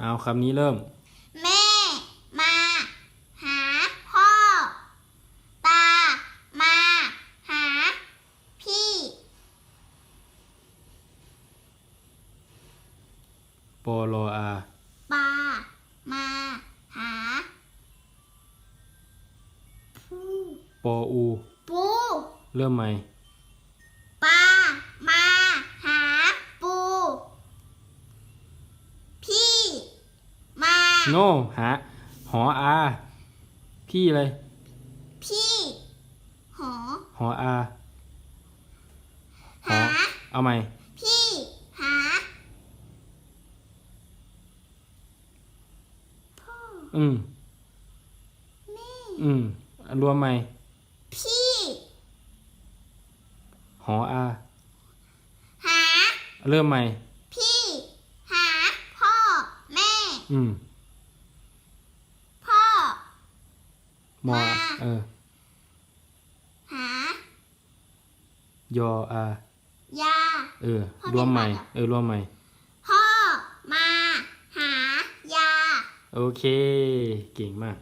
เอาคำนี้เริ่ม แม่มา หาพ่อ ตามาหา พี่ ปอลออาปามาหา ผู้ปออู ปู เริ่มใหม่ ปา มา หา ปู พี่ มา โนหา หออา พี่เลย พี่ หอ หออาหอหา เอาใหม่ พี่ หา พ่อ อืม แม่ อืม รวมใหม่ พี่ หออา หา เริ่มใหม่ พี่ หา พ่อ แม่ อืม พ่อ มอมาเออหายออายาเออพ่อรวมใหม่เรียกว่าอะไรเออ รวมใหม่พ่อมา หายา โอเค เก่งมาก